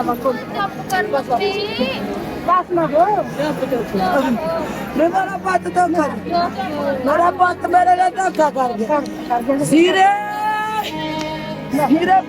ਚੁੱਪ ਕਰ ਬੱਤੀ ਬਸ ਨਾ ਹੋ ਮੇਰਾ ਪੁੱਤ ਤਾਂ ਕਰ ਮੇਰਾ ਪੁੱਤ ਮੇਰੇ ਨਾਲ ਧੋਖਾ ਕਰ ਗਿਆ ਸੀਰੇ ਸੀਰੇ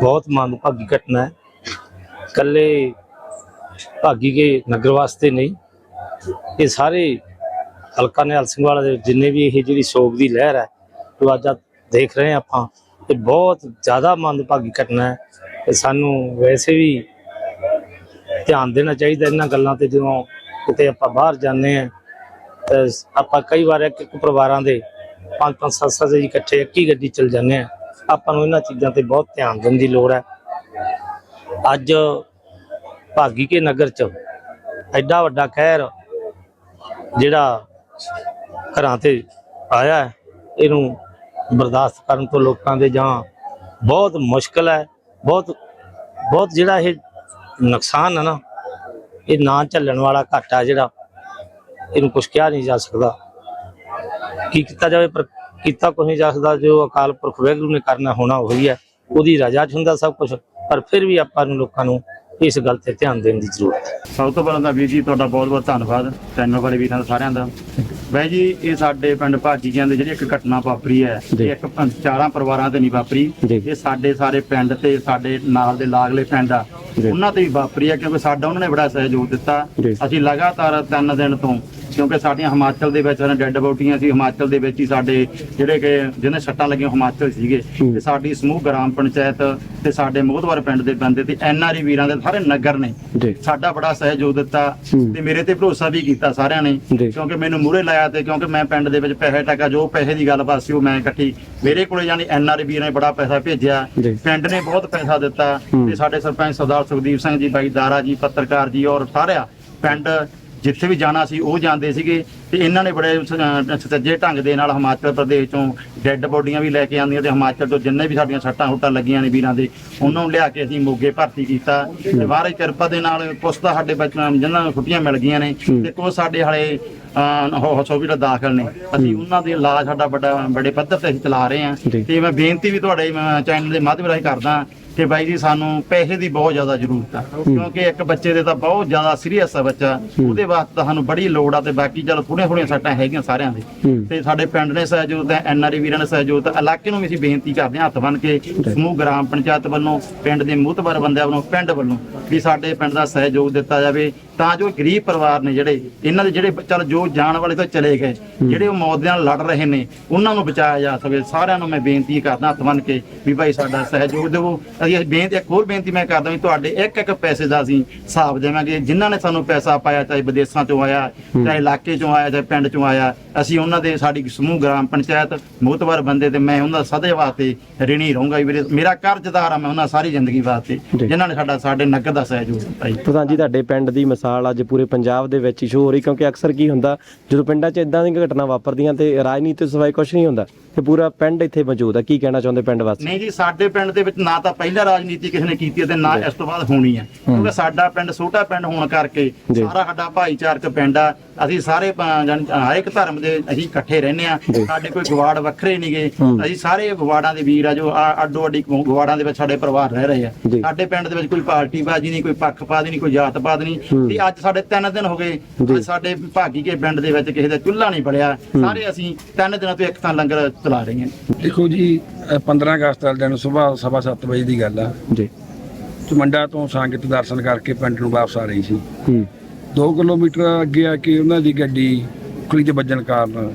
ਬਹੁਤ ਮੰਦਭਾਗੀ ਘਟਨਾ ਹੈ। ਕੱਲੇ ਭਾਗੀ ਕੇ ਨਗਰ ਵਾਸਤੇ ਨਹੀਂ, ਇਹ ਸਾਰੇ ਹਲਕਾ ਨਿਹਾਲ ਸਿੰਘ ਵਾਲਾ ਦੇ ਜਿੰਨੇ ਵੀ ਇਹ ਜਿਹੜੀ ਸੋਗ ਦੀ ਲਹਿਰ ਹੈ ਜੋ ਅੱਜ ਦੇਖ ਰਹੇ ਹਾਂ ਆਪਾਂ ਇਹ ਬਹੁਤ ਜ਼ਿਆਦਾ ਮੰਦਭਾਗੀ ਘਟਨਾ ਹੈ। ਤੇ ਸਾਨੂੰ ਵੈਸੇ ਵੀ ਧਿਆਨ ਦੇਣਾ ਚਾਹੀਦਾ ਇਹਨਾਂ ਗੱਲਾਂ ਤੇ ਜਦੋਂ ਕਿਤੇ ਆਪਾਂ ਬਾਹਰ ਜਾਂਦੇ ਹਾਂ, ਤਾਂ ਆਪਾਂ ਕਈ ਵਾਰ ਇੱਕ ਇੱਕ ਪਰਿਵਾਰਾਂ ਦੇ ਪੰਜ ਪੰਜ ਸੱਤ ਸੱਤ ਜੀ ਇਕੱਠੇ ਇੱਕ ਹੀ ਗੱਡੀ ਚਲ ਜਾਂਦੇ ਆ ਆਪਾਂ ਨੂੰ ਇਹਨਾਂ ਚੀਜ਼ਾਂ ਤੇ ਬਹੁਤ ਧਿਆਨ ਦੇਣ ਦੀ ਲੋੜ ਹੈ। ਅੱਜ ਭਾਗੀ ਕੇ ਨਗਰ ਚ ਐਡਾ ਵੱਡਾ ਕਹਿਰ ਜਿਹੜਾ ਘਰਾਂ ਤੇ ਆਇਆ ਇਹਨੂੰ ਬਰਦਾਸ਼ਤ ਕਰਨ ਤੋਂ ਲੋਕਾਂ ਦੇ ਜਾਂ ਬਹੁਤ ਮੁਸ਼ਕਲ ਹੈ, ਬਹੁਤ ਬਹੁਤ ਜਿਹੜਾ ਇਹ ਨੁਕਸਾਨ ਹੈ ਨਾ, ਇਹ ਨਾ ਝੱਲਣ ਵਾਲਾ ਘਾਟਾ ਜਿਹੜਾ, ਇਹਨੂੰ ਕੁਝ ਕਿਹਾ ਨਹੀਂ ਜਾ ਸਕਦਾ। ਕੀ ਕੀਤਾ ਜਾਵੇ ਪਰ ਕੀਤਾ ਕੁਛ ਨਹੀਂ ਜਾ ਸਕਦਾ, ਜੋ ਅਕਾਲ ਪੁਰਖ ਵਾਹਿਗੁਰੂ ਨੇ ਕਰਨਾ ਹੋਣਾ ਉਹੀ ਹੈ, ਉਹਦੀ ਰਜ਼ਾ 'ਚ ਹੁੰਦਾ ਸਭ ਕੁਝ ਪਰ ਫਿਰ ਵੀ ਆਪਾਂ ਨੂੰ ਲੋਕਾਂ ਨੂੰ ਇਸ ਗੱਲ ਤੇ ਧਿਆਨ ਦੇਣ ਦੀ ਜ਼ਰੂਰਤ ਹੈ। ਸਭ ਤੋਂ ਪਹਿਲਾਂ ਤਾਂ ਵੀਰ ਜੀ ਤੁਹਾਡਾ ਬਹੁਤ ਬਹੁਤ ਧੰਨਵਾਦ। ਚੈਨਲ ਵਾਲੇ ਵੀਰਾਂ ਦਾ ਸਾਰਿਆਂ ਦਾ। ਬਾਈ ਜੀ ਇਹ ਸਾਡੇ ਪਿੰਡ ਭਾਜੀਆਂ ਦੇ ਜਿਹੜੀ ਇੱਕ ਘਟਨਾ ਵਾਪਰੀ ਹੈ ਇਹ ਇੱਕ ਪੰ- ਚਾਰਾਂ ਪਰਿਵਾਰਾਂ ਤੇ ਨਹੀਂ ਵਾਪਰੀ। ਇਹ ਸਾਡੇ ਸਾਰੇ ਪਿੰਡ ਤੇ ਸਾਡੇ ਨਾਲ ਦੇ ਲਾਗਲੇ ਪਿੰਡ ਆ। ਉਹਨਾਂ ਤੇ ਵੀ ਵਾਪਰੀ ਹੈ ਕਿਉਂਕਿ ਸਾਡਾ ਉਹਨਾਂ ਨੇ ਬੜਾ ਸਹਿਯੋਗ ਦਿੱਤਾ। ਅਸੀਂ ਲਗਾਤਾਰ ਤਿੰਨ ਦਿਨ ਤੋਂ ਕਿਉਂਕਿ ਸਾਡੀਆਂ ਹਿਮਾਚਲ ਦੇ ਵਿੱਚ ਡੈੱਡ ਬੋਟੀਆਂ ਸੀ ਹਿਮਾਚਲ ਦੇ ਵਿੱਚ ਹੀ ਸਾਡੇ ਜਿਹੜੇ ਕਿ ਜਿਹਨੇ ਸੱਟਾਂ ਲੱਗੀਆਂ ਹਿਮਾਚਲ ਸੀਗੇ ਤੇ ਸਾਡੀ ਸਮੂਹ ਗ੍ਰਾਮ ਪੰਚਾਇਤ ਤੇ ਸਾਡੇ ਮੋਹਦਵਾਰ ਪਿੰਡ ਦੇ ਬੰਦੇ ਤੇ ਐਨਆਰਈ ਵੀਰਾਂ ਦੇ ਸਾਰੇ ਨਗਰ ਨੇ ਸਾਡਾ ਬੜਾ ਸਹਿਯੋਗ ਦਿੱਤਾ ਤੇ ਮੇਰੇ ਤੇ ਭਰੋਸਾ ਵੀ ਕੀਤਾ ਸਾਰਿਆਂ ਨੇ ਕਿਉਂਕਿ ਮੈਨੂੰ ਮੂਹਰੇ ਲਾਇਆ ਤੇ ਕਿਉਂਕਿ ਮੈਂ ਪਿੰਡ ਦੇ ਵਿੱਚ ਪੈਸੇ ਟਕਾ ਜੋ ਪੈਸੇ ਦੀ ਗੱਲਬਾਤ ਸੀ ਉਹ ਮੈਂ ਇਕੱਠੀ ਮੇਰੇ ਕੋਲੇ ਜਾਨੀ ਐਨਆਰਈ ਵੀਰਾਂ ਨੇ ਬੜਾ ਪੈਸਾ ਭੇਜਿਆ ਪਿੰਡ ਨੇ ਬਹੁਤ ਪੈਸਾ ਦਿੱਤਾ ਤੇ ਸਾਡੇ ਸਰਪੰਚ ਸਰਦਾਰ ਸੁਖਦੀਪ ਸਿੰਘ ਜੀ ਬਾਈ ਦਾਰਾ ਜੀ ਪੱਤਰਕਾਰ ਜੀ ਔਰ ਸਾਰਿਆ ਪਿੰਡ ਜਿੱਥੇ ਵੀ ਜਾਣਾ ਸੀ ਉਹ ਜਾਂਦੇ ਸੀਗੇ। ਤੇ ਇਹਨਾਂ ਨੇ ਬੜੇ ਸ- ਸੁਚੱਜੇ ਢੰਗ ਦੇ ਨਾਲ ਹਿਮਾਚਲ ਪ੍ਰਦੇਸ਼ ਤੋਂ ਡੈੱਡ ਬੋਡੀਆਂ ਵੀ ਲੈ ਕੇ ਆਉਂਦੀਆਂ ਤੇ ਹਿਮਾਚਲ ਤੋਂ ਜਿੰਨੇ ਵੀ ਸਾਡੀਆਂ ਸੱਟਾਂ ਹੁੱਟਾਂ ਲੱਗੀਆਂ ਨੇ ਵੀਰਾਂ ਦੇ ਉਹਨਾਂ ਨੂੰ ਲਿਆ ਕੇ ਅਸੀਂ ਮੋਗੇ ਭਰਤੀ ਕੀਤਾ। ਤੇ ਬਾਹਰ ਕਿਰਪਾ ਦੇ ਨਾਲ ਕੁਛ ਤਾਂ ਸਾਡੇ ਬੱਚਿਆਂ ਨੂੰ ਜਿਨ੍ਹਾਂ ਨੂੰ ਛੁੱਟੀਆਂ ਮਿਲ ਗਈਆਂ ਨੇ ਤੇ ਕੁਛ ਸਾਡੇ ਹਾਲੇ ਹਸਪੀਟਲ ਦਾਖਲ ਨੇ। ਅਸੀਂ ਉਹਨਾਂ ਦੇ ਇਲਾਜ ਸਾਡਾ ਵੱਡਾ ਬੜੇ ਪੱਧਰ ਤੇ ਅਸੀਂ ਚਲਾ ਰਹੇ ਹਾਂ। ਤੇ ਮੈਂ ਬੇਨਤੀ ਵੀ ਤੁਹਾਡੇ ਚੈਨਲ ਦੇ ਮਾਧਿਅਮ ਰਾਹੀਂ ਕਰਦਾ ਕਿ ਬਾਈ ਜੀ ਸਾਨੂੰ ਪੈਸੇ ਦੀ ਬਹੁਤ ਜ਼ਿਆਦਾ ਜ਼ਰੂਰਤ ਆ। ਕਿਉਂਕਿ ਇੱਕ ਬੱਚੇ ਦੇ ਤਾਂ ਬਹੁਤ ਜ਼ਿਆਦਾ ਸੀਰੀਅਸ ਆ ਬੱਚਾ। ਉਹਦੇ ਵਾਸਤੇ ਤਾਂ ਸਾਨੂੰ ਬੜੀ ਲੋੜ ਆ ਤੇ ਬਾਕੀ ਚਲ ਥੋੜੀਆਂ ਥੋੜੀਆਂ ਸੱਟਾਂ ਹੈਗੀਆਂ ਸਾਰਿਆਂ ਦੇ। ਤੇ ਸਾਡੇ ਪਿੰਡ ਨੇ ਸਹਿਯੋਗ ਤੇ ਐਨਆਰਈ ਵੀਰਾਂ ਨੇ ਸਹਿਯੋਗ ਤੇ ਇਲਾਕੇ ਨੂੰ ਵੀ ਅਸੀਂ ਬੇਨਤੀ ਕਰਦੇ ਹਾਂ ਹੱਥ ਬੰਨ ਕੇ ਸਮੂਹ ਗ੍ਰਾਮ ਪੰਚਾਇਤ ਵੱਲੋਂ ਪਿੰਡ ਦੇ ਮੁਤਬਰ ਬੰਦਿਆਂ ਵੱਲੋਂ ਪਿੰਡ ਵੱਲੋਂ ਵੀ ਸਾਡੇ ਪਿੰਡ ਦਾ ਸਹਿਯੋਗ ਦਿੱਤਾ ਜਾਵੇ ਤਾਂ ਜੋ ਗਰੀਬ ਪਰਿਵਾਰ ਨੇ ਜਿਹੜੇ ਇਹਨਾਂ ਦੇ ਜਿਹੜੇ ਚਲ ਜੋ ਜਾਣ ਵਾਲੇ ਤਾਂ ਚਲੇ ਗਏ ਜਿਹੜੇ ਉਹ ਮੌਤ ਦੇ ਨਾਲ ਲੜ ਰਹੇ ਨੇ ਉਹਨਾਂ ਨੂੰ ਬਚਾਇਆ ਜਾ ਸਕੇ। ਸਾਰਿਆਂ ਨੂੰ ਮੈਂ ਬੇਨਤੀ ਕਰਦਾ ਹੱਥ ਬੰਨ ਕੇ ਵੀ ਭਾਈ ਸਾਡਾ ਸਹਿਯੋਗ ਦਿਵੋ। ਅਸੀਂ ਬੇਨਤੀ ਇੱਕ ਹੋਰ ਬੇਨਤੀ ਮੈਂ ਕਰਦਾ ਵੀ ਤੁਹਾਡੇ ਇੱਕ ਇੱਕ ਪੈਸੇ ਦਾ ਅਸੀਂ ਹਿਸਾਬ ਦੇਵਾਂਗੇ। ਜਿਨ੍ਹਾਂ ਨੇ ਸਾਨੂੰ ਪੈਸਾ ਪਾਇਆ ਚਾਹੇ ਵਿਦੇਸ਼ਾਂ ਚੋਂ ਆਇਆ ਚਾਹੇ ਇਲਾਕੇ ਚੋਂ ਆਇਆ ਚਾਹੇ ਪਿੰਡ ਚੋਂ ਆਇਆ ਅਸੀਂ ਉਹਨਾਂ ਦੇ ਸਾਡੀ ਸਮੂਹ ਗ੍ਰਾਮ ਪੰਚਾਇਤ ਮੋਤਬਰ ਬੰਦੇ ਤੇ ਮੈਂ ਉਹਨਾਂ ਦਾ ਸਦੇ ਵਾਸਤੇ ਰਿਣੀ ਰਹੂੰਗਾ ਵੀਰੇ। ਮੇਰਾ ਕਰਜ਼ਦਾਰ ਆ ਮੈਂ ਉਹਨਾਂ ਸਾਰੀ ਜ਼ਿੰਦਗੀ ਵਾਸਤੇ ਜਿਨ੍ਹਾਂ ਨੇ ਸਾਡਾ ਸਾਡੇ ਨਗਰ ਦਾ ਸਹਿਯੋਗ ਦਿੱਤਾ ਜੀ। ਪ੍ਰਧਾਨ ਜੀ ਤੁਹਾਡੇ ਪਿੰਡ ਦੀ ਮਿਸਾਲ ਅੱਜ ਪੂਰੇ ਪੰਜਾਬ ਦੇ ਵਿੱਚ ਸ਼ੋ ਹੋ ਰਹੀ ਕਿਉਂਕਿ ਅਕਸਰ ਕੀ ਹੁੰਦਾ ਜਦੋਂ ਪਿੰਡਾਂ 'ਚ ਇਦਾਂ ਦੀਆਂ ਘਟਨਾ ਵਾਪਰਦੀਆਂ ਤੇ ਰਾਜਨੀਤੀ ਤੋਂ ਸਿਵਾਏ ਕੁਝ ਨਹੀਂ ਹੁੰਦਾ ਤੇ ਪੂਰਾ ਪਿੰਡ ਇੱਥੇ ਮੌਜੂਦ ਹੈ ਕੀ ਕਹਿਣਾ ਚਾਹੁੰਦੇ ਪਿੰਡ ਵਾਸੀ? ਨਹੀਂ ਜੀ ਸਾਡੇ ਪਿੰਡ ਦੇ ਵਿੱਚ ਨਾ ਤਾਂ ਪਹਿਲਾਂ ਰਾਜਨੀਤੀ ਕਿਸੇ ਨੇ ਕੀਤੀ ਤੇ ਨਾ ਇਸ ਤੋਂ ਬਾਅਦ ਹੋਣੀ ਹੈ। ਕਿਉਂਕਿ ਸਾਡਾ ਪਿੰਡ ਛੋਟਾ ਪਿੰਡ ਹੋਣ ਕਰਕੇ ਸਾਰਾ ਸਾਡਾ ਭਾਈਚਾਰਕ ਪਿੰਡ ਆ ਅਸੀਂ ਸਾਰੇ ਹਰ ਇੱਕ ਧਰਮ ਦੇ ਅਸੀਂ ਇਕੱਠੇ ਰਹਿੰਦੇ ਆ ਸਾਡੇ ਕੋਈ ਗਵਾੜ ਵੱਖਰੇ ਨਹੀਂਗੇ ਅਸੀਂ ਸਾਰੇ ਗਵਾੜਾਂ ਦੇ ਵੀਰ ਆ ਜੋ ਆ- ਅੱਡੋ ਅੱਡੀ ਗਵਾੜਾਂ ਦੇ ਵਿੱਚ ਸਾਡੇ ਪਰਿਵਾਰ ਰਹਿ ਰਹੇ ਆ। ਸਾਡੇ ਪਿੰਡ ਦੇ ਵਿੱਚ ਕੋਈ ਪਾਰਟੀ ਬਾਜੀ ਨਹੀਂ ਕੋਈ ਪੱਖਪਾਤ ਨਹੀਂ ਕੋਈ ਜਾਤਪਾਤ ਨਹੀਂ ਤੇ ਅੱਜ ਸਾਡੇ ਤਿੰਨ ਦਿਨ ਹੋ ਗਏ। ਅੱਜ ਸਾਡੇ ਭਾਗੀ ਕੇ ਪਿੰਡ ਦੇ ਵਿੱਚ ਕਿਸੇ ਦਾ ਚੁੱਲ੍ਹਾ ਨਹੀਂ ਬਲਿਆ। ਸਾਰੇ ਅਸੀਂ ਤਿੰਨ ਦਿਨਾਂ ਤੋਂ ਇੱਕ ਤਾਂ ਲੰਗਰ ਚਲਾ ਰਹੇ ਹਾਂ। ਦੇਖੋ ਜੀ ਅ, 15 ਅਗਸਤ ਵਾਲੇ ਦਿਨ ਸਵੇਰ ਸਵਾ ਸੱਤ ਵਜੇ ਦੀ ਗੱਲ ਆ। ਜੀ। ਚਮੰਡਾ ਤੋਂ ਸੰਗਤ ਦਰਸ਼ਨ ਕਰਕੇ ਪਿੰਡ ਨੂੰ ਵਾਪਸ ਆ ਰਹੀ ਸੀ। ਹੂੰ। 2 ਕਿਲੋਮੀਟਰ ਅੱਗੇ ਆ ਕੇ ਉਹਨਾਂ ਦੀ ਗੱਡੀ ਕੁਲੀ 'ਚ ਵੱਜਣ ਕਾਰਨ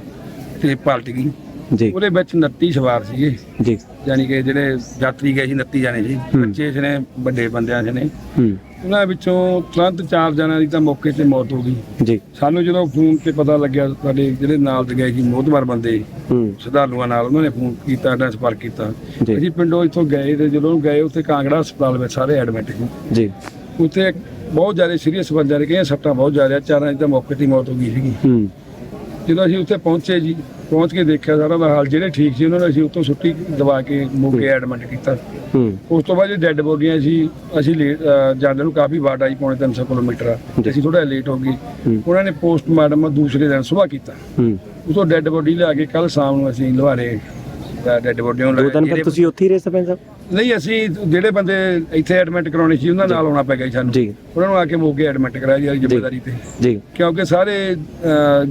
ਤੇ ਪਲਟ ਗਈ। ਜੀ। ਉਹਦੇ ਵਿੱਚ 29 ਸਵਾਰ ਸੀਗੇ। ਜੀ। ਯਾਨੀ ਕਿ ਜਿਹੜੇ ਯਾਤਰੀ ਗਏ ਸੀ 29 ਜਾਣੇ ਸੀ। ਬੱਚੇ ਸੀ ਨੇ ਵੱਡੇ ਬੰਦਿਆਂ ਸੀ ਨੇ। ਹੂੰ। ਉਹਨਾਂ ਵਿੱਚੋਂ ਤੁਰੰਤ ਚਾਰ ਜਣਿਆਂ ਦੀ ਤਾਂ ਮੌਕੇ ਤੇ ਮੌਤ ਹੋ ਗਈ। ਜੀ। ਸਾਨੂੰ ਜਦੋਂ ਫੋਨ ਤੇ ਪਤਾ ਲੱਗਿਆ ਸਾਡੇ ਜਿਹੜੇ ਨਾਲ ਦੇ ਗਏ ਸੀ ਮੋਹਤਵਾਰ ਬੰਦੇ ਹੂੰ। ਸ਼ਰਧਾਲੂਆਂ ਨਾਲ ਉਹਨਾਂ ਨੇ ਫੋਨ ਕੀਤਾ ਐਡਾ ਸੰਪਰਕ ਕੀਤਾ। ਜੀ। ਅਸੀਂ ਪਿੰਡੋਂ ਇੱਥੋਂ ਗਏ ਤੇ ਜਦੋਂ ਗਏ ਉੱਥੇ ਕਾਂਗੜਾ ਹਸਪਤਾਲ ਵਿੱਚ ਸਾਰੇ ਐਡਮਿਟ ਸੀ। ਜੀ। ਉੱਥੇ ਬਹੁਤ ਜ਼ਿਆਦਾ ਸੀਰੀਅਸ ਬੰਦੇ ਨੇ ਕਿ ਸੱਟਾਂ ਬਹੁਤ ਜ਼ਿਆਦਾ ਚਾਰਾਂ ਦੀ ਤਾਂ ਮੌਕੇ ਤੇ ਹੀ ਮੌਤ ਹੋ ਗਈ ਸੀਗੀ। ਹੂੰ। ਜਦੋਂ ਅਸੀਂ ਉੱਥੇ ਪਹੁੰਚੇ ਜੀ ਪਹੁੰਚ ਕੇ ਦੇਖਿਆ ਸਾਰਾ ਦਾ ਹਾਲ ਜਿਹੜੇ ਠੀਕ ਸੀ ਉਹਨਾਂ ਨੂੰ ਅਸੀਂ ਉੱਥੋਂ ਛੁੱਟੀ ਦਵਾ ਕੇ ਮੋਗੇ ਐਡਮਿਟ ਕੀਤਾ। ਹੂੰ। ਉਸ ਤੋਂ ਬਾਅਦ ਜੇ ਡੈੱਡ ਬੋਡੀਆਂ ਸੀ ਅਸੀਂ ਲੇਟ ਜਾਂਦੇ ਨੂੰ ਕਾਫੀ ਵਾਟ ਆਈ ਪੌਣੇ 300 ਕਿਲੋਮੀਟਰ ਆ। ਅਸੀਂ ਥੋੜਾ ਲੇਟ ਹੋ ਗਏ। ਉਹਨਾਂ ਨੇ ਪੋਸਟਮਾਰਟਮ ਦੂਸਰੇ ਦਿਨ ਸੁਬਾਹ ਕੀਤਾ। ਹੂੰ। ਉਤੋਂ ਡੈੱਡ ਬੋਡੀ ਲਿਆ ਕੇ ਕੱਲ ਸ਼ਾਮ ਨੂੰ ਅਸੀਂ ਲੁਹਾਰੇ ਡੈੱਡ ਬੋਡੀਆਂ ਨੂੰ ਦੋ ਦਿਨ ਫਿਰ ਤੁਸੀਂ ਉੱਥੇ ਹੀ ਰਹੇ ਸਰਪੰਚ ਸਾਹਿਬ? ਨਹੀਂ ਅਸੀਂ ਜਿਹੜੇ ਬੰਦੇ ਇੱਥੇ ਐਡਮਿਟ ਕਰਾਉਣੇ ਸੀ ਉਹਨਾਂ ਨਾਲ ਆਉਣਾ ਪੈ ਗਿਆ ਸਾਨੂੰ। ਜੀ। ਉਹਨਾਂ ਨੂੰ ਆ ਕੇ ਮੋਗੇ ਐਡਮਿਟ ਕਰਾਇਆ ਜੀ ਜ਼ਿੰਮੇਵਾਰੀ ਤੇ। ਜੀ। ਕਿਉਂਕਿ ਸਾਰੇ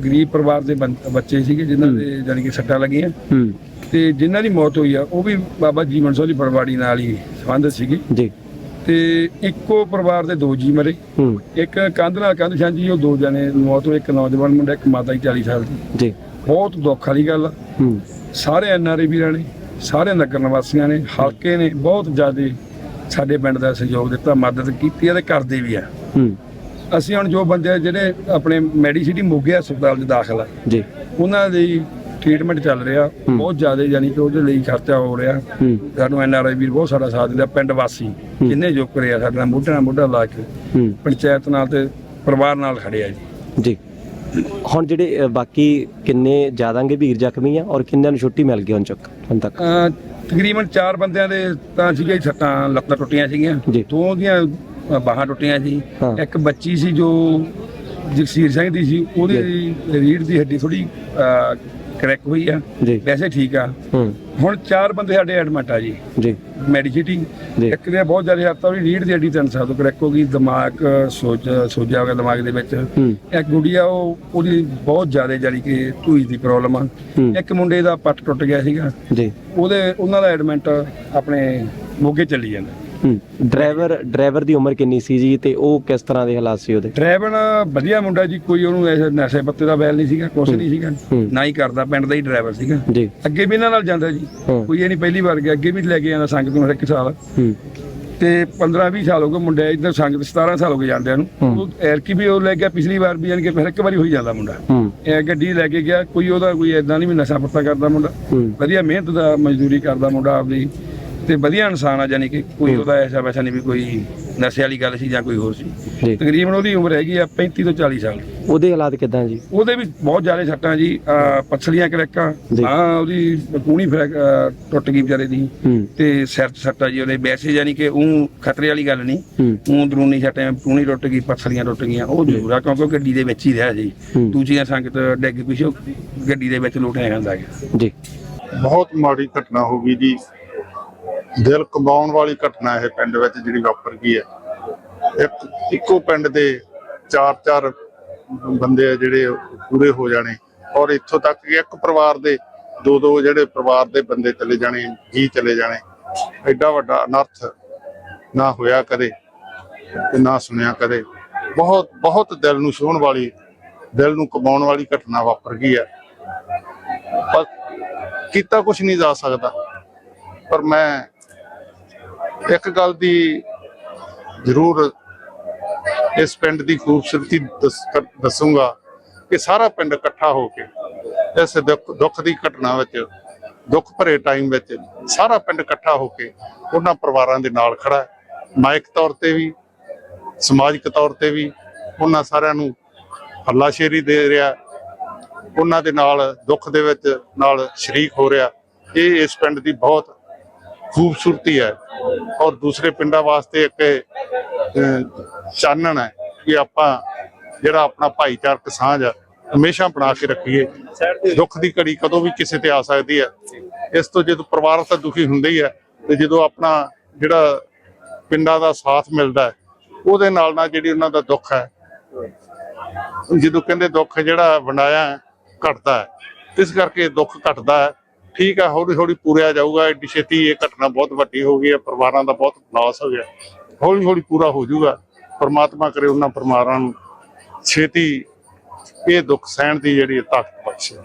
ਗਰੀਬ ਪਰਿਵਾਰ ਦੇ ਬੱਚੇ ਸੀਗੇ ਜਿਨ੍ਹਾਂ ਦੇ ਜਾਨੀ ਕਿ ਸੱਟਾਂ ਲੱਗੀਆਂ। ਹੂੰ। ਤੇ ਜਿਨ੍ਹਾਂ ਦੀ ਮੌਤ ਹੋਈ ਆ ਉਹ ਵੀ ਬਾਬਾ ਜੀਵਨ ਦੀ ਪਰਵਾੜੀ ਨਾਲ ਹੀ ਸੰਬੰਧਿਤ ਸੀਗੇ। ਜੀ। ਤੇ ਇੱਕੋ ਪਰਿਵਾਰ ਦੇ ਦੋ ਜੀ ਮਰੇ। ਇੱਕ ਕੰਧ ਨਾਲ ਕੰਧ ਸਾਂਝੀ ਉਹ ਦੋ ਜਣੇ ਮੌਤ ਹੋਏ ਇੱਕ ਨੌਜਵਾਨ ਮੁੰਡਾ ਇੱਕ ਮਾਤਾ ਜੀ 40 ਸਾਲ ਦੀ। ਜੀ। ਬਹੁਤ ਦੁੱਖ ਵਾਲੀ ਗੱਲ ਸਾਰੇ ਐਨਆਰਏ ਵੀਰਾਂ ਨੇ ਸਾਰੇ ਨਗਰ ਨਿਵਾਸੀਆਂ ਨੇ ਹਲਕੇ ਨੇ ਬਹੁਤ ਜ਼ਿਆਦਾ ਸਾਡੇ ਪਿੰਡ ਦਾ ਸਹਿਯੋਗ ਦਿੱਤਾ ਮਦਦ ਕੀਤੀ ਹੈ ਤੇ ਕਰਦੇ ਵੀ ਆ। ਅਸੀਂ ਹੁਣ ਜੋ ਬੰਦੇ ਜਿਹੜੇ ਆਪਣੇ ਮੈਡੀਸਿਟੀ ਮੋਗੇ ਹਸਪਤਾਲ 'ਚ ਦਾਖਲ ਆ ਜੀ। ਉਹਨਾਂ ਦੀ ਟ੍ਰੀਟਮੈਂਟ ਚੱਲ ਰਿਹਾ ਬਹੁਤ ਜ਼ਿਆਦਾ ਯਾਨੀ ਕਿ ਉਹਦੇ ਲਈ ਖਰਚਾ ਹੋ ਰਿਹਾ। ਸਾਨੂੰ ਐਨਆਰਆਈ ਵੀਰ ਬਹੁਤ ਸਾਡਾ ਸਾਥ ਦਿੰਦਾ ਪਿੰਡ ਵਾਸੀ ਜਿੰਨੇ ਜੋ ਕਰਿਆ ਸਾਡੇ ਨਾਲ ਮੋਢੇ ਨਾਲ ਮੋਢਾ ਲਾ ਕੇ ਪੰਚਾਇਤ ਨਾਲ ਤੇ ਪਰਿਵਾਰ ਨਾਲ ਖੜਿਆ ਜੀ। ਜੀ। ਹੁਣ ਜਿਹੜੇ ਅ, ਬਾਕੀ ਕਿੰਨੇ ਜ਼ਿਆਦਾ ਗੰਭੀਰ ਜ਼ਖਮੀ ਆ ਔਰ ਕਿੰਨਿਆਂ ਨੂੰ ਛੁੱਟੀ ਮਿਲ ਗਈ ਹੁਣ ਤੱਕ ਹੁਣ ਤੱਕ ਅਹ ਤਕਰੀਬਨ 4 ਬੰਦਿਆਂ ਦੇ ਤਾਂ ਸੀਗੇ ਜੀ ਸੱਟਾਂ ਲੱਤਾਂ ਟੁੱਟੀਆਂ ਸੀਗੀਆਂ। ਦੋ ਦੀਆਂ ਅਹ, ਬਾਹਾਂ ਟੁੱਟੀਆਂ ਸੀ ਹਾਂ। ਇੱਕ ਬੱਚੀ ਸੀ ਜੋ ਜਗਸੀਰ ਸਿੰਘ ਦੀ ਸੀ ਉਹਦੀ ਰੀੜ ਦੀ ਹੱਡੀ ਥੋੜੀ ਕਰੈਕ ਹੋਈ ਆ। ਜੀ। ਵੈਸੇ ਠੀਕ ਆ। ਹੂੰ। ਹੁਣ ਚਾਰ ਬੰਦੇ ਸਾਡੇ ਐਡਮਿਟ ਆ ਜੀ। ਜੀ। ਮੈਡੀਸਿਟੀ ਜੀ। ਇੱਕ ਦੇ ਬਹੁਤ ਜ਼ਿਆਦਾ ਹੱਥਾਂ ਵੀ ਰੀੜ ਦੀ ਹੱਡੀ ਤਿੰਨ ਸਾਲ ਤੋਂ ਕਰੈਕ ਹੋ ਗਈ। ਦਿਮਾਗ ਸੋਜ ਸੋਜਾ ਹੋ ਗਿਆ ਦਿਮਾਗ ਦੇ ਵਿੱਚ। ਹੂੰ। ਇੱਕ ਗੁੜੀਆ ਉਹ ਉਹਦੀ ਬਹੁਤ ਜ਼ਿਆਦਾ ਜਾਨੀ ਕਿ ਢੂਈ ਦੀ ਪ੍ਰੋਬਲਮ ਆ। ਹੂੰ। ਇੱਕ ਮੁੰਡੇ ਦਾ ਪੱਟ ਟੁੱਟ ਗਿਆ ਸੀਗਾ। ਜੀ। ਉਹਦੇ ਉਹਨਾਂ ਦਾ ਐਡਮਿਟ ਆਪਣੇ ਮੋਗੇ ਚੱਲੀ ਜਾਂਦਾ। ਡਰਾਈਵਰ ਡਰਾਈਵਰ ਦੀ ਉਮਰ ਕਿੰਨੀ ਸੀ ਜੀ ਤੇ ਉਹ ਕਿਸ ਤਰ੍ਹਾਂ ਦੇ ਹਾਲਾਤ ਸੀ ਉਹਦੇ? ਡਰਾਈਵਰ ਵਧੀਆ ਮੁੰਡਾ ਜੀ ਕੋਈ ਉਹਨੂੰ ਐਸੇ ਨਸ਼ੇ ਪੱਤੇ ਦਾ ਵੈਲ ਨਹੀਂ ਸੀਗਾ ਕੁਛ ਨਹੀਂ ਸੀਗਾ। ਨਾ ਹੀ ਕਰਦਾ ਪਿੰਡ ਦਾ ਹੀ ਡਰਾਈਵਰ ਸੀਗਾ। ਜੀ। ਅੱਗੇ ਵੀ ਇਹਨਾਂ ਨਾਲ ਜਾਂਦਾ ਜੀ। ਕੋਈ ਇਹ ਨਹੀਂ ਪਹਿਲੀ ਵਾਰ ਗਿਆ ਅੱਗੇ ਵੀ ਲੈ ਕੇ ਜਾਂਦਾ ਸੰਗਤ ਨੂੰ ਇੱਕ ਸਾਲ। ਹੂੰ। ਤੇ 15 20 ਸਾਲ ਹੋ ਗਏ ਮੁੰਡੇ ਇੱਧਰ ਸੰਗਤ 17 ਸਾਲ ਹੋ ਗਏ ਜਾਂਦਿਆਂ ਨੂੰ। ਉਹ ਐਰਕੀ ਵੀ ਉਹ ਲੈ ਗਿਆ ਪਿਛਲੀ ਵਾਰ ਵੀ ਜਾਨ ਕਿ ਫਿਰ ਇੱਕ ਵਾਰੀ ਹੋਈ ਜਾਂਦਾ ਮੁੰਡਾ। ਇਹ ਗੱਡੀ ਲੈ ਕੇ ਗਿਆ ਕੋਈ ਉਹਦਾ ਕੋਈ ਐਦਾਂ ਨਹੀਂ ਵੀ ਨਸ਼ਾ ਪੱਤਾ ਕਰਦਾ ਮੁੰਡਾ। ਵਧੀਆ ਮਿਹਨਤ ਦਾ ਮਜ਼ਦੂਰੀ ਕਰਦਾ ਮੁੰਡਾ ਆਪਦੀ। ਤੇ ਵਧੀਆ ਇਨਸਾਨ ਆ ਜਾਨੀ ਕਿ ਕੋਈ ਉਹਦਾ ਐਸਾ ਵੈਸਾ ਨਹੀਂ ਵੀ ਕੋਈ ਨਸ਼ੇ ਵਾਲੀ ਗੱਲ ਸੀ ਜਾਂ ਕੋਈ ਹੋਰ ਸੀ। ਜੀ। ਤਕਰੀਬਨ ਉਹਦੀ ਉਮਰ ਹੈਗੀ ਆ 35 ਤੋਂ 40 ਸਾਲ। ਉਹਦੇ ਹਾਲਾਤ ਕਿਦਾਂ ਜੀ? ਉਹਦੇ ਵੀ ਬਹੁਤ ਜ਼ਿਆਦਾ ਸੱਟਾਂ ਜੀ ਅਹ ਪੱਥਲੀਆਂ ਕਰੈਕਾਂ। ਜੀ। ਹਾਂ ਉਹਦੀ ਕੂਣੀ ਫਰੈਕ ਅਹ ਟੁੱਟ ਗਈ ਵਿਚਾਰੇ ਦੀ। ਹੂੰ। ਤੇ ਸਿਰ 'ਚ ਸੱਟਾ ਜੀ ਉਹਦੇ ਵੈਸੇ ਜਾਨੀ ਕਿ ਉਹ ਖਤਰੇ ਵਾਲੀ ਗੱਲ ਨਹੀਂ। ਹੂੰ। ਉਹ ਦਰੂਨੀ ਸੱਟਾਂ ਕੂਣੀ ਟੁੱਟ ਗਈ ਪੱਥਲੀਆਂ ਟੁੱਟ ਗਈਆਂ। ਉਹ ਜ਼ਰੂਰ ਆ ਕਿਉਂਕਿ ਉਹ ਗੱਡੀ ਦੇ ਵਿੱਚ ਹੀ ਰਿਹਾ ਜੀ। ਹੂੰ। ਦੂਜੀਆਂ ਸੰਗਤ ਡਿੱਗ ਪਿਛੋ ਗੱਡੀ ਦੇ ਵਿੱਚ ਲੁੱਟਿਆ ਜਾਂਦਾ ਜੀ। ਬਹੁਤ ਮਾੜੀ ਘਟਨਾ ਹੋ ਗਈ ਜੀ। ਦਿਲ ਕੰਬਾਉਣ ਵਾਲੀ ਘਟਨਾ ਇਹ ਪਿੰਡ ਵਿੱਚ ਜਿਹੜੀ ਵਾਪਰ ਗਈ ਹੈ। ਇੱਕ, ਇੱਕੋ ਪਿੰਡ ਦੇ ਚਾਰ ਚਾਰ ਬੰਦੇ ਆ ਜਿਹੜੇ ਪੂਰੇ ਹੋ ਜਾਣੇ ਔਰ ਇੱਥੋਂ ਤੱਕ ਕਿ ਇੱਕ ਪਰਿਵਾਰ ਦੇ ਦੋ ਦੋ ਜਿਹੜੇ ਪਰਿਵਾਰ ਦੇ ਬੰਦੇ ਚਲੇ ਜਾਣੇ, ਜੀ ਚਲੇ ਜਾਣੇ। ਐਡਾ ਵੱਡਾ ਅਨਰਥ ਨਾ ਹੋਇਆ ਕਦੇ ਤੇ ਨਾ ਸੁਣਿਆ ਕਦੇ। ਬਹੁਤ ਬਹੁਤ ਦਿਲ ਨੂੰ ਛੋਹਣ ਵਾਲੀ, ਦਿਲ ਨੂੰ ਕਮਾਉਣ ਵਾਲੀ ਘਟਨਾ ਵਾਪਰ ਗਈ ਹੈ। ਪਰ ਕੀਤਾ ਕੁਝ ਨਹੀਂ ਜਾ ਸਕਦਾ। ਪਰ ਮੈਂ ਇੱਕ ਗੱਲ ਦੀ ਜ਼ਰੂਰ ਇਸ ਪਿੰਡ ਦੀ ਖੂਬਸੂਰਤੀ ਦੱਸ- ਕਰ- ਦੱਸੂਗਾ ਕਿ ਸਾਰਾ ਪਿੰਡ ਇਕੱਠਾ ਹੋ ਕੇ ਇਸ ਦੁੱਖ ਦੁੱਖ ਦੀ ਘਟਨਾ ਵਿੱਚ, ਦੁੱਖ ਭਰੇ ਟਾਈਮ ਵਿੱਚ ਸਾਰਾ ਪਿੰਡ ਇਕੱਠਾ ਹੋ ਕੇ ਉਹਨਾਂ ਪਰਿਵਾਰਾਂ ਦੇ ਨਾਲ ਖੜਾ ਹੈ। ਮਾਇਕ ਤੌਰ ਤੇ ਵੀ, ਸਮਾਜਿਕ ਤੌਰ ਤੇ ਵੀ ਉਹਨਾਂ ਸਾਰਿਆਂ ਨੂੰ ਹੱਲਾਸ਼ੇਰੀ ਦੇ ਰਿਹਾ ਉਹਨਾਂ ਦੇ ਨਾਲ ਦੁੱਖ ਦੇ ਵਿੱਚ ਨਾਲ ਸ਼ਰੀਕ ਹੋ ਰਿਹਾ ਇਹ ਇਸ ਪਿੰਡ ਦੀ ਬਹੁਤ ਖੂਬਸੂਰਤੀ ਹੈ। ਔਰ ਦੂਸਰੇ ਪਿੰਡਾਂ ਵਾਸਤੇ ਇੱਕ ਚਾਨਣ ਹੈ ਕਿ ਆਪਾਂ ਜਿਹੜਾ ਆਪਣਾ ਭਾਈਚਾਰਕ ਸਾਂਝ ਆ ਹਮੇਸ਼ਾ ਬਣਾ ਕੇ ਰੱਖੀਏ। ਦੁੱਖ ਦੀ ਘੜੀ ਕਦੋਂ ਵੀ ਕਿਸੇ ਤੇ ਆ ਸਕਦੀ ਹੈ। ਇਸ ਤੋਂ ਜਦੋਂ ਪਰਿਵਾਰ ਤਾਂ ਦੁਖੀ ਹੁੰਦਾ ਹੀ ਹੈ ਤੇ ਜਦੋਂ ਆਪਣਾ ਜਿਹੜਾ ਪਿੰਡਾਂ ਦਾ ਸਾਥ ਮਿਲਦਾ ਹੈ ਉਹਦੇ ਨਾਲ ਨਾਲ ਜਿਹੜੀ ਉਹਨਾਂ ਦਾ ਦੁੱਖ ਹੈ ਜਦੋਂ ਕਹਿੰਦੇ ਦੁੱਖ ਜਿਹੜਾ ਬਣਾਇਆ ਹੈ, ਘਟਦਾ ਹੈ। ਇਸ ਕਰਕੇ ਦੁੱਖ ਘਟਦਾ ਹੈ। ਠੀਕ ਆ, ਹੌਲੀ ਹੌਲੀ ਪੂਰਿਆ ਜਾਊਗਾ, ਐਡੀ ਛੇਤੀ ਇਹ ਘਟਨਾ ਬਹੁਤ ਵੱਡੀ ਹੋ ਗਈ ਹੈ, ਪਰਿਵਾਰਾਂ ਦਾ ਬਹੁਤ ਲਾਸ ਹੋ ਗਿਆ। ਹੌਲੀ ਹੌਲੀ ਪੂਰਾ ਹੋ ਜਾਊਗਾ। ਪਰਮਾਤਮਾ ਕਰੇ ਉਹਨਾਂ ਪਰਿਵਾਰਾਂ ਨੂੰ ਛੇਤੀ ਇਹ ਦੁੱਖ ਸਹਿਣ ਦੀ ਜਿਹੜੀ ਤਾਕਤ ਬਖਸ਼ੇ।